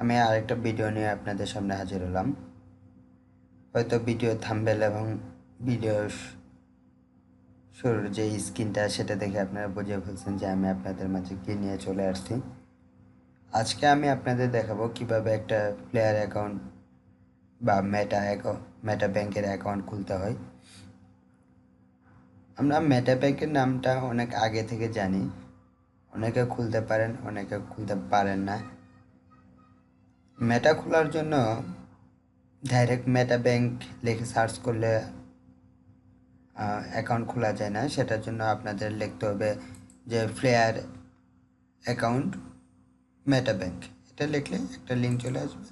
আমি আরেকটা ভিডিও নিয়ে আপনাদের সামনে হাজির হলাম। হয়তো ভিডিও থাম্বেল এবং ভিডিও শুরুর যে স্ক্রিনটা সেটা দেখে আপনারা বুঝে ফেলছেন যে আমি আপনাদের মাঝে কী নিয়ে চলে আসছি। আজকে আমি আপনাদের দেখাবো কীভাবে একটা প্লেয়ার অ্যাকাউন্ট বা মেটা মেটা ব্যাংকের অ্যাকাউন্ট খুলতে হয়। আমরা মেটা ব্যাংকের নামটা অনেক আগে থেকে জানি। অনেকে খুলতে পারেন, অনেকে খুলতে পারেন না। মেটা খোলার জন্য ডাইরেক্ট মেটা ব্যাংক লিখে সার্চ করলে অ্যাকাউন্ট খোলা যায় না। সেটার জন্য আপনাদের লিখতে হবে যে ফ্লেয়ার অ্যাকাউন্ট মেটা ব্যাংক এটা লিখলে একটা লিঙ্ক চলে আসবে।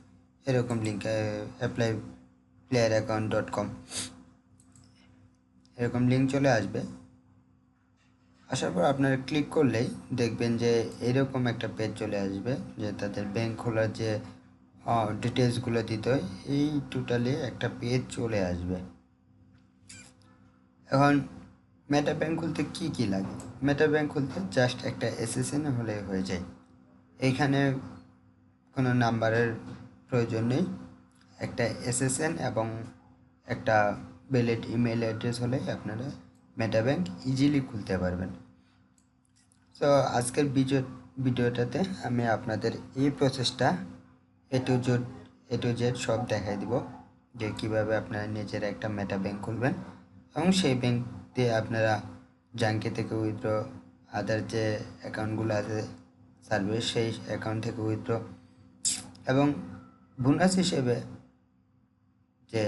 এরকম link apply player account dot com এরকম লিঙ্ক চলে আসবে। আসার পর আপনারা ক্লিক করলেই দেখবেন যে এরকম একটা পেজ চলে আসবে, যে তাদের ব্যাংক খোলার যে ডিটেলসগুলো দিতে হয়। এই টোটালি একটা পেজ চলে আসবে। এখন মেটা ব্যাংক খুলতে কি কি লাগে? মেটা ব্যাংক খুলতে জাস্ট একটা এসএসএন হলে হয়ে যায়। এইখানে কোনো নাম্বারের প্রয়োজন নেই। একটা এসএসএন এবং একটা ভ্যালিড ইমেল অ্যাড্রেস হলে আপনারা মেটা ব্যাংক ইজিলি খুলতে পারবেন। তো আজকের ভিডিও ভিডিওটাতে আমি আপনাদের এই প্রসেসটা A to Z A to Z সব দেখাই দিব যে কীভাবে আপনারা নিজের একটা মেটা ব্যাংক খুলবেন এবং সেই ব্যাংক দিয়ে আপনারা জাঙ্কি থেকে উইথড্র আদার যে অ্যাকাউন্টগুলো আছে সার্ভিস সেই অ্যাকাউন্ট থেকে উইথড্র এবং বোনাস হিসেবে যে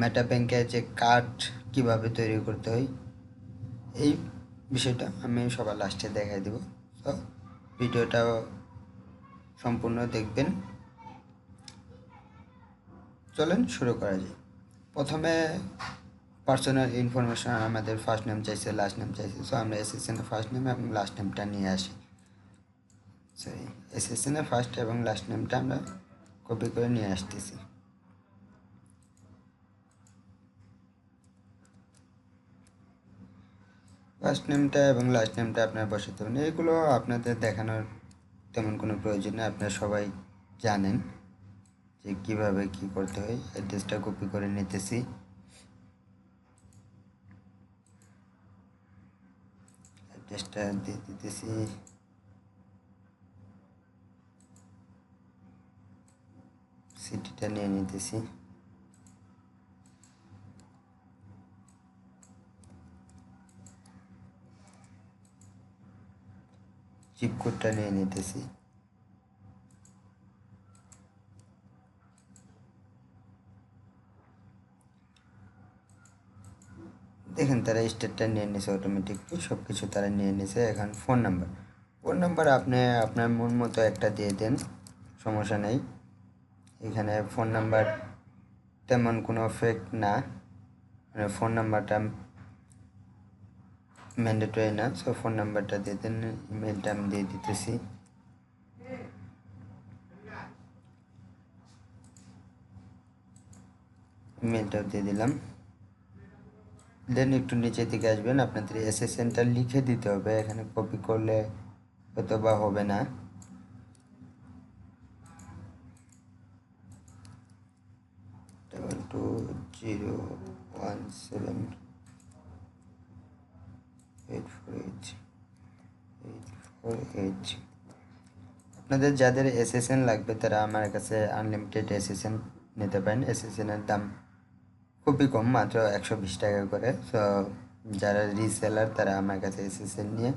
মেটা ব্যাংকের যে কার্ড কীভাবে তৈরি করতে হয়, এই বিষয়টা আমি সবার লাস্টে দেখাই দেব। তো ভিডিওটা সম্পূর্ণ দেখবেন। চলেন শুরু করা যায় প্রথমে পার্সোনাল ইনফরমেশন আমাদের ফার্স্ট নেম চাইছে লাস্ট নেম চাইছে। সো আমরা এসএসএনের ফার্স্ট নেম এবং লাস্ট নেমটা নিয়ে আসি। সরি এসএসএনের ফার্স্ট এবং লাস্ট নেমটা আমরা কপি করে নিয়ে আসতেছি। ফার্স্ট নেমটা এবং লাস্ট নেমটা আপনার বসাতে হবে এগুলো আপনাদের দেখানোর তেমন কোনো প্রয়োজন নেই। আপনারা সবাই জানেন যে কীভাবে কি করতে হয়। অ্যাড্রেসটা কপি করে নিতেছি। অ্যাড্রেসটা দিয়ে দিতেছি। সিটিটা নিয়ে নিতেছি। চিপ নিয়ে নিতেছি দেখেন তারা স্টেটটা নিয়ে নিছে অটোমেটিকলি সব কিছু তারা নিয়ে নিছে। এখন ফোন নাম্বার ফোন নাম্বার আপনি, আপনার মন মতো একটা দিয়ে দেন, সমস্যা নেই। এখানে ফোন নাম্বার তেমন কোনো ফেক না। মানে ফোন নাম্বারটা ম্যান্ডেটরি না সো ফোন নাম্বারটা দিয়ে দেন ইমেলটা আমি দিয়ে দিতেছি। ইমেলটাও দিয়ে দিলাম। দেন একটু নিচের দিকে আসবেন, আপনাদের এসএসএনটা লিখে দিতে হবে, এখানে কপি করলে হয়তো বা হবে না। Two zero one seven eight four eight eight four eight আপনাদের যাদের এসএসএন লাগবে, তারা আমার কাছে আনলিমিটেড এসএসএন নিতে পারেন। এসএসএনের দাম খুবই কম, মাত্র একশো বিশ টাকা করে। সো যারা রিসেলার তারা আমার কাছে এসএসএন নিয়ে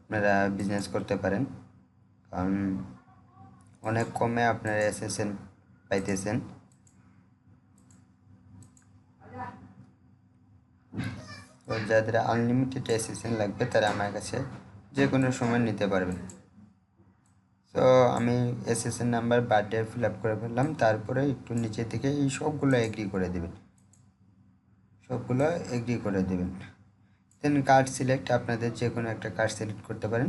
আপনারা বিজনেস করতে পারেন। কারণ অনেক কমে আপনারা এসএসএন পাইতেছেন। তো যাদের আনলিমিটেড এসএসএন লাগবে, তারা আমার কাছে যে কোনো সময় নিতে পারবেন তো আমি SSN number birthday fill up করে ফেললাম, তারপরে একটু নিচে থেকে এই সবগুলো এগ্রি করে দেবেন। সবগুলো এগ্রি করে দেবেন। দেন কার্ড সিলেক্ট আপনাদের যে কোনো একটা কার্ড সিলেক্ট করতে পারেন।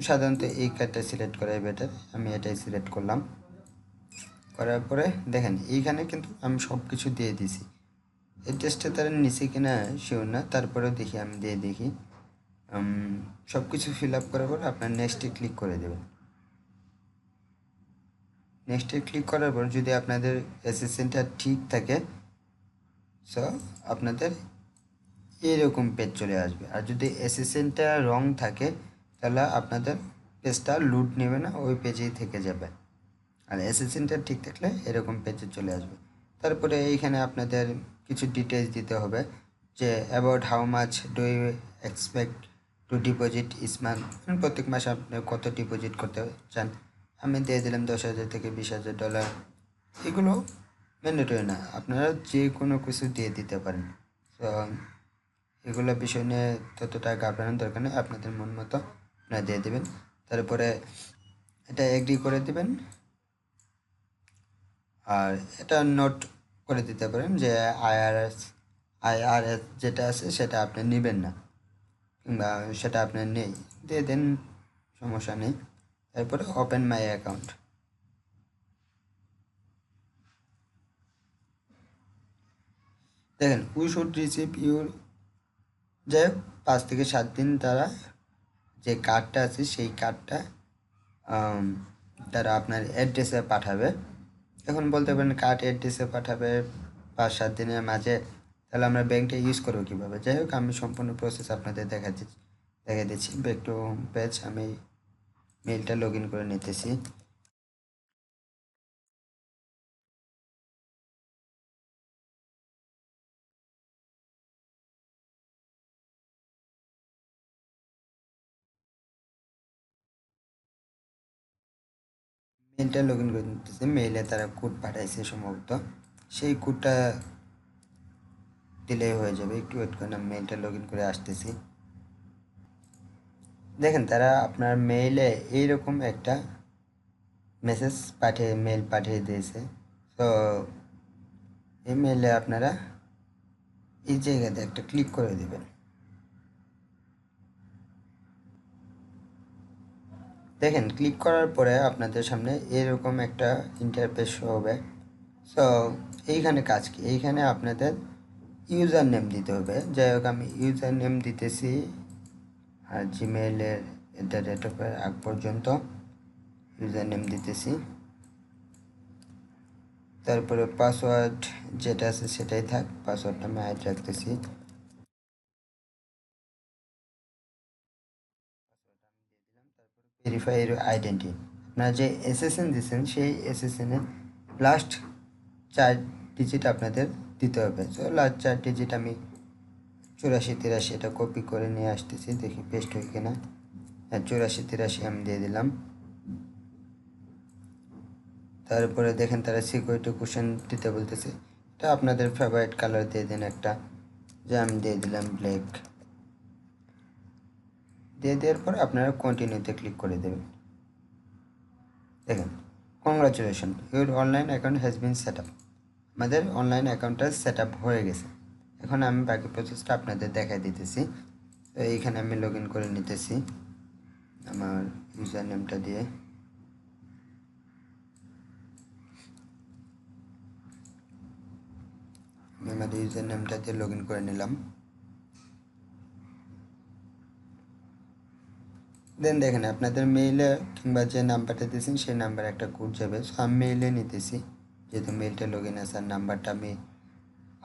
সাধারণত এই কার্ডটা সিলেক্ট করাই বেটার আমি এটাই সিলেক্ট করলাম। করার পরে দেখেন, এইখানে কিন্তু আমি সব কিছু দিয়ে দিছি অ্যাড্রেসটা তারা নিচে কিনা শিওর না, তারপরেও দেখি, আমি দিয়ে দেখি। সব কিছু ফিল আপ করার পর আপনার নেক্সটে ক্লিক করে দেবেন। নেক্সটে ক্লিক করার পর যদি আপনাদের এসএসএনটা ঠিক থাকে সো আপনাদের এরকম পেজ চলে আসবে। আর যদি এসএসএনটা রং থাকে, তাহলে আপনাদের পেজটা লুট নেবে না, ওই পেজেই থেকে যাবে। আর এসএসএনটা ঠিক থাকলে এরকম পেজে চলে আসবে। তারপরে এইখানে আপনাদের কিছু ডিটেলস দিতে হবে যে about how much do you expect to deposit this month প্রত্যেক মাসে আপনি কত ডিপোজিট করতে চান? আমি দিয়ে দিলাম দশ হাজার থেকে বিশ হাজার ডলার এগুলো ম্যান্ডেটরি না, আপনারা যে কোনো কিছু দিয়ে দিতে পারেন। তো এগুলো বিষয় নিয়ে ততটা ঘাবড়ানোর দরকার নেই, আপনাদের মন মতো আপনারা দিয়ে দেবেন। তারপরে এটা এগ্রি করে দেবেন। আর এটা নোট করে দিতে পারেন যে আইআরএস আইআরএস যেটা আছে সেটা আপনি নেবেন না। কিংবা সেটা আপনার নেই, দিয়ে দেন, সমস্যা নেই। তারপরে ওপেন মাই অ্যাকাউন্ট। দেখেন উই শুড রিসিভ ইউর যাই হোক, পাঁচ থেকে সাত দিন তারা যে কার্ডটা আছে, সেই কার্ডটা তারা আপনার অ্যাড্রেসে পাঠাবে। এখন বলতে পারেন কার্ড অ্যাড্রেসে পাঠাবে পাঁচ সাত দিনের মাঝে, তাহলে আমরা ব্যাংকটা ইউজ করব কীভাবে? যাই হোক, আমি সম্পূর্ণ প্রসেস আপনাদের দেখা দেখা দিচ্ছি। ব্যাক টু পেজ আমি মেলটা লগ ইন করে নিতেছি। মেলটা লগ ইন করে নিতেছি মেইলে তারা কোড পাঠাইছে সম্ভবত। সেই কোডটা দিলেই হয়ে যাবে। একটু ওয়েট করেন আমি মেইলটা লগ ইন করে আসতেছি। দেখেন তারা আপনার মেইলে এইরকম একটা মেসেজ পাঠিয়ে মেল পাঠিয়ে দিয়েছে। তো এই মেইলে আপনারা এই জায়গাতে একটা ক্লিক করে দেবেন। দেখেন ক্লিক করার পরে আপনাদের সামনে এরকম একটা ইন্টারফেস হবে। সো এইখানে কাজ কি? এইখানে আপনাদের ইউজার নেম দিতে হবে। যাই হোক, আমি ইউজার নেম দিতেছি আর জিমেইলের এটা ডেট অফ আগ পর্যন্ত ইউজার নেম দিতেছি। তারপরে পাসওয়ার্ড যেটা আছে সেটাই থাক পাসওয়ার্ডটা আমি হাইড রাখতেছি। ভেরিফাই আইডেন্টি আপনারা যে এসএসএন দিচ্ছেন সেই এসএসএনে লাস্ট চার ডিজিট আপনাদের দিতে হবে। তো লাস্ট চার ডিজিট আমি চুরাশি, তিরাশি এটা কপি করে নিয়ে আসতেছি। দেখি পেস্ট হয় কিনা। হ্যাঁ চুরাশি, তিরাশি আমি দিয়ে দিলাম। তারপরে দেখেন তারা সিকিউরিটি কোশ্চেন দিতে বলতেছে। এটা আপনাদের ফেভারিট কালার দিয়ে দিন একটা। যে আমি দিয়ে দিলাম ব্ল্যাক দিয়ে দেওয়ার পর আপনারা কন্টিনিউতে ক্লিক করে দেবেন। দেখেন congratulation your online account has been set up আমাদের অনলাইন অ্যাকাউন্টটা সেট আপ হয়ে গেছে। এখন আমি বাকি প্রসেসটা আপনাদের দেখাই দিতেছি। তো এইখানে আমি লগ ইন করে নিতেছি আমার ইউজার নেমটা দিয়ে। আমি আমার ইউজার নেমটা দিয়ে লগ ইন করে নিলাম। দেন দেখেন, আপনাদের মেইলে কিংবা যে নাম্বারটা দিয়েছেন, সেই নাম্বারে একটা কোড যাবে। সো আমি মেইলে নিতেছি। যেহেতু মেইলটা লগ ইন আছে, আর নাম্বারটা আমি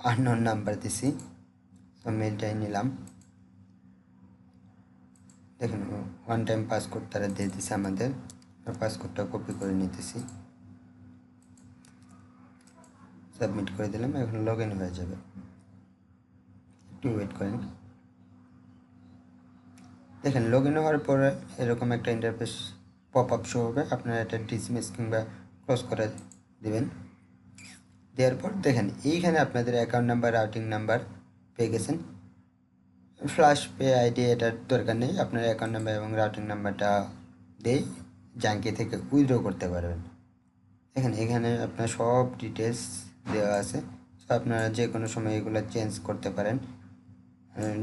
আননোন নাম্বার দিছি। সো মেইলটাই নিলাম। দেখুন ওয়ান টাইম পাসকোড তারা দিয়ে দিছে আমাদের। পাসকোডটা কপি করে নিতেছি। সাবমিট করে দিলাম, এখন লগ ইন হয়ে যাবে। একটু ওয়েট করেন। দেখেন লগ ইন হওয়ার পরে এরকম একটা ইন্টারফেস পপ আপ শো হবে। আপনারা এটা ডিসমিস কিংবা ক্লোজ করে দেবেন। দেওয়ার পর দেখেন, এইখানে আপনাদের অ্যাকাউন্ট নাম্বার রাউটিং নাম্বার পেয়ে গেছেন। ফ্ল্যাশ পে আইডি এটার দরকার নেই। আপনার অ্যাকাউন্ট নাম্বার এবং রাউটিং নাম্বারটা দিয়ে জাঙ্কি থেকে উইথড্র করতে পারবেন। দেখেন, এখানে আপনার সব ডিটেলস দেওয়া আছে। আপনারা যে কোনো সময় এগুলো চেঞ্জ করতে পারেন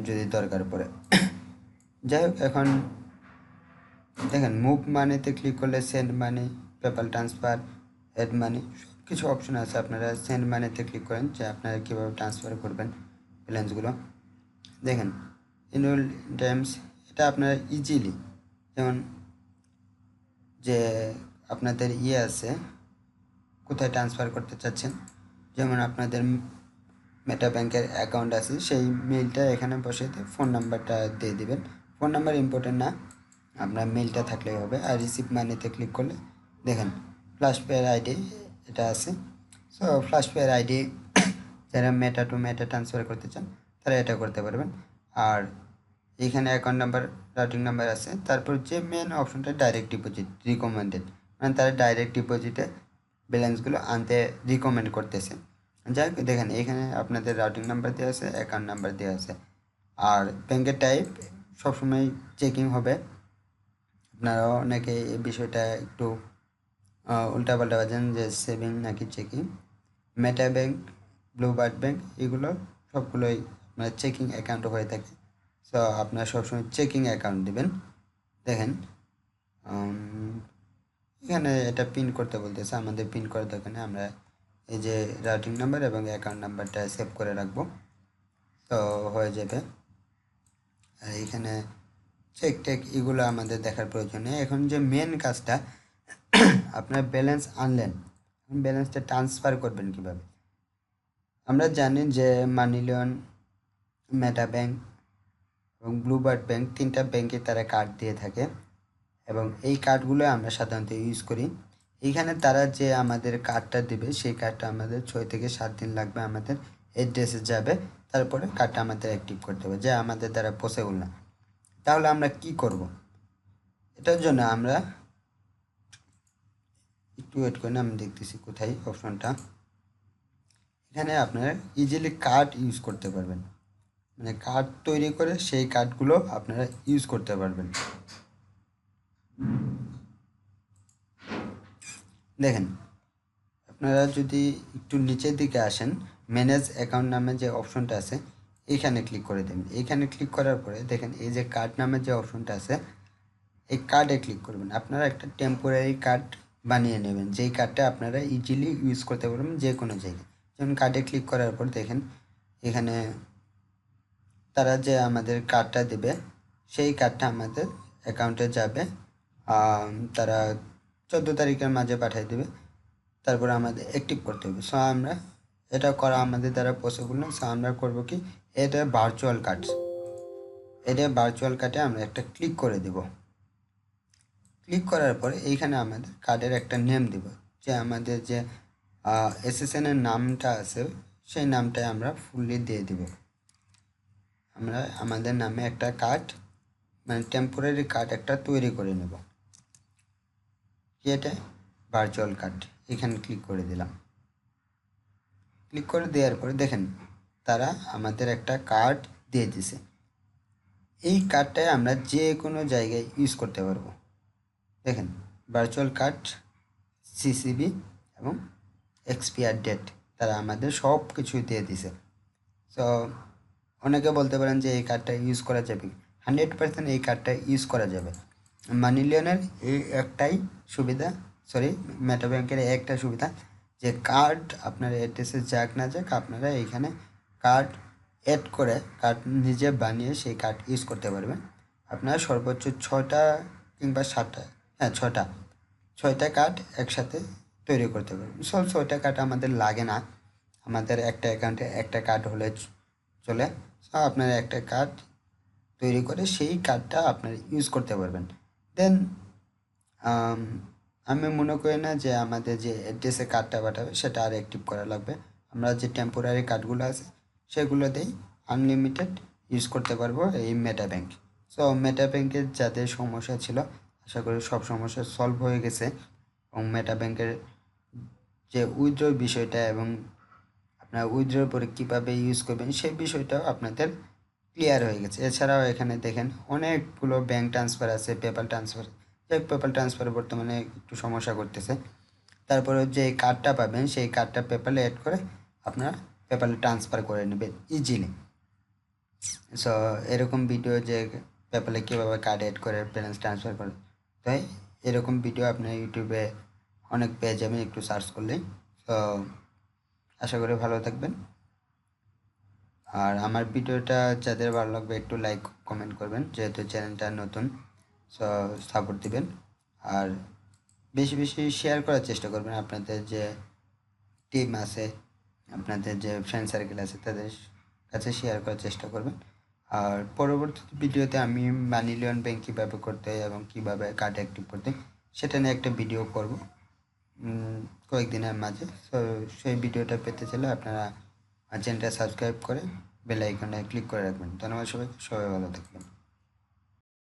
যদি দরকার পড়ে। যাই হোক এখন দেখেন মুভ মানিতে ক্লিক করলে send money PayPal transfer add money সব কিছু অপশন আছে। আপনারা সেন্ড মানিতে ক্লিক করেন, যে আপনারা কীভাবে ট্রান্সফার করবেন ব্যালেন্সগুলো দেখেন ইনুয়াল টাইমস এটা আপনারা ইজিলি যেমন যে আপনাদের ইয়ে আছে, কোথায় ট্রান্সফার করতে চাচ্ছেন, যেমন আপনাদের মেটা ব্যাংকের অ্যাকাউন্ট আছে, সেই মেইলটা এখানে বসে ফোন নাম্বারটা দিয়ে দিবেন। ফোন নাম্বার ইম্পর্টেন্ট না। আপনার মেইলটা থাকলেই হবে। আর রিসিভ মানিতে ক্লিক করলে দেখেন ফ্লাশ পেয়ার আইডি এটা আছে। সো ফ্লাশ পেয়ার আইডি যারা মেটা টু মেটা ট্রান্সফার করতে চান, তারা এটা করতে পারবেন। আর এখানে অ্যাকাউন্ট নাম্বার রাউটিং নাম্বার আছে। তারপর যে মেন অপশনটা ডাইরেক্ট ডিপোজিট রিকমেন্ডেড মানে তারা ডাইরেক্ট ডিপোজিটে ব্যালেন্সগুলো আনতে রিকমেন্ড করতেছে। যাই হোক, দেখেন, এখানে আপনাদের রাউটিং নাম্বার দেওয়া আছে অ্যাকাউন্ট নাম্বার দেওয়া আছে। আর ব্যাংকের টাইপ সবসময় চেকিং হবে। আপনারা অনেকে এই বিষয়টা একটু উল্টাপাল্টা বাজেন যে সেভিং নাকি checking Meta bank Bluebird bank এগুলো সবগুলোই আপনার চেকিং অ্যাকাউন্ট হয়ে থাকে। সো আপনারা সবসময় চেকিং অ্যাকাউন্ট দেবেন। দেখেন এখানে এটা পিন করতে বলতেছে, আমাদের পিন করার দোকানে আমরা এই যে রাউটিং নাম্বার এবং অ্যাকাউন্ট নাম্বারটা সেভ করে রাখব। তো হয়ে যাবে। আর এখানে চেক টেক এগুলো আমাদের দেখার প্রয়োজন নেই। এখন যে মেন কাজটা, আপনার ব্যালেন্স আনলেন ব্যালেন্সটা ট্রান্সফার করবেন কীভাবে? আমরা জানি যে মানি লোন মেটা ব্যাংক এবং ব্লুবার্ড ব্যাংক তিনটা ব্যাংকে তারা কার্ড দিয়ে থাকে এবং এই কার্ডগুলো আমরা সাধারণত ইউজ করি। এইখানে তারা যে আমাদের কার্ডটা দেবে, সেই কার্ডটা আমাদের ছয় থেকে সাত দিন লাগবে আমাদের অ্যাড্রেসে যাবে। তারপরে কার্ডটা আমাদের অ্যাক্টিভ করতে হবে, যা আমাদের দ্বারা পসিবল না। তাহলে আমরা কি করব? এটার জন্য আমরা একটু ওয়েট করে আমি দেখতেছি কোথায় অপশনটা এখানে আপনারা ইজিলি কার্ড ইউজ করতে পারবেন। মানে কার্ড তৈরি করে সেই কার্ডগুলো আপনারা ইউজ করতে পারবেন। দেখেন, আপনারা যদি একটু নিচের দিকে আসেন ম্যানেজ অ্যাকাউন্ট নামে যে অপশনটা আছে এইখানে ক্লিক করে দেবেন এইখানে ক্লিক করার পরে দেখেন, এই যে কার্ড নামে যে অপশনটা আছে, এই কার্ডে ক্লিক করবেন। আপনারা একটা টেম্পোরারি কার্ড বানিয়ে নেবেন। যেই কার্ডটা আপনারা ইজিলি ইউজ করতে পারবেন যে কোনো জায়গায়। যেমন কার্ডে ক্লিক করার পর দেখেন, এখানে তারা যে আমাদের কার্ডটা দেবে, সেই কার্ডটা আমাদের অ্যাকাউন্টে যাবে। তারা চোদ্দ তারিখের মাঝে পাঠিয়ে দেবে। তারপর আমাদের অ্যাক্টিভ করতে হবে। সো আমরা এটা করা আমাদের দ্বারা পসিবল না আমরা করব কি? এটা ভার্চুয়াল কার্ড এটা ভার্চুয়াল কার্ডে আমরা একটা ক্লিক করে দেব। ক্লিক করার পরে এইখানে আমাদের কার্ডের একটা নেম দিব। যে আমাদের যে এসএসএনের নামটা আছে, সেই নামটাই আমরা ফুললি দিয়ে দিব। আমরা আমাদের নামে একটা কার্ড মানে টেম্পোরারি কার্ড একটা তৈরি করে নেব। এটা? ভার্চুয়াল কার্ড এখানে ক্লিক করে দিলাম। ক্লিক করে দেওয়ার পরে দেখেন তারা আমাদের একটা কার্ড দিয়ে দিছে। এই কার্ডটাই আমরা যে কোনো জায়গায় ইউজ করতে পারব। দেখেন ভার্চুয়াল কার্ড সিসিবি এবং এক্সপায়ার ডেট তারা আমাদের সব কিছুই দিয়ে দিছে। সো অনেকে বলতে পারেন যে এই কার্ডটা ইউজ করা যাবে। হান্ড্রেড পার্সেন্ট এই কার্ডটা ইউজ করা যাবে। মানি লিওনের এই একটাই সুবিধা সরি মেটা ব্যাংকের একটা সুবিধা। যে কার্ড আপনার অ্যাড্রেসে যাক না যাক, আপনারা এইখানে কার্ড অ্যাড করে কার্ড নিজে বানিয়ে সেই কার্ড ইউজ করতে পারবেন। আপনারা সর্বোচ্চ ছটা কিংবা সাতটা হ্যাঁ ছটা ছয়টা কার্ড একসাথে তৈরি করতে পারবেন। সব ছয়টা কার্ড আমাদের লাগে না। আমাদের একটা অ্যাকাউন্টে একটা কার্ড হলে চলে। আপনারা একটা কার্ড তৈরি করে সেই কার্ডটা আপনারা ইউজ করতে পারবেন। দেন আমি মনে করি না যে আমাদের যে অ্যাড্রেসে কার্ডটা পাঠাবে, সেটা আর অ্যাক্টিভ করা লাগবে। আমরা যে টেম্পোরারি কার্ডগুলো আছে সেগুলোতেই আনলিমিটেড ইউজ করতে পারব এই মেটা ব্যাঙ্ক সো মেটা ব্যাংকের যাদের সমস্যা ছিল, আশা করি সব সমস্যা সলভ হয়ে গেছে। এবং মেটা ব্যাংকের যে উইথড্রর বিষয়টা এবং আপনার উইথড্রর পরে কীভাবে ইউজ করবেন, সেই বিষয়টাও আপনাদের ক্লিয়ার হয়ে গেছে। এছাড়াও এখানে দেখেন, অনেকগুলো ব্যাংক ট্রান্সফার আছে পেপাল ট্রান্সফার যে পেপাল ট্রান্সফার বর্তমানে একটু সমস্যা করতেছে। তারপরে যে কার্ডটা পাবেন, সেই কার্ডটা পেপারে অ্যাড করে আপনারা পেপালে ট্রান্সফার করে নেবেন ইজিলি সো এরকম ভিডিও যে পেপারে কীভাবে কার্ড অ্যাড করে ব্যালেন্স ট্রান্সফার করে, তাই এরকম ভিডিও আপনার ইউটিউবে অনেক পেয়ে যাবেন একটু সার্চ করলেই তো আশা করি ভালো থাকবেন। আর আমার ভিডিওটা যাদের ভালো লাগবে একটু লাইক কমেন্ট করবেন, যেহেতু চ্যানেলটা নতুন। সাপোর্ট দিবেন। আর বেশি বেশি শেয়ার করার চেষ্টা করবেন আপনাদের যে টিম আছে, আপনাদের যে ফ্রেন্ড সার্কেল আছে, তাদের কাছে শেয়ার করার চেষ্টা করবেন। আর পরবর্তী ভিডিওতে আমি মানি লিওন ব্যাংক কীভাবে করতে হয় এবং কীভাবে কার্ড অ্যাক্টিভ করতে সেটা নিয়ে একটা ভিডিও করব। কয়েকদিনের মাঝে। সো সেই ভিডিওটা পেতে চাইলে আপনারা চ্যানেলটা সাবস্ক্রাইব করে বেল আইকনে ক্লিক করে রাখবেন। ধন্যবাদ সবাইকে। সবাই ভালো থাকবেন।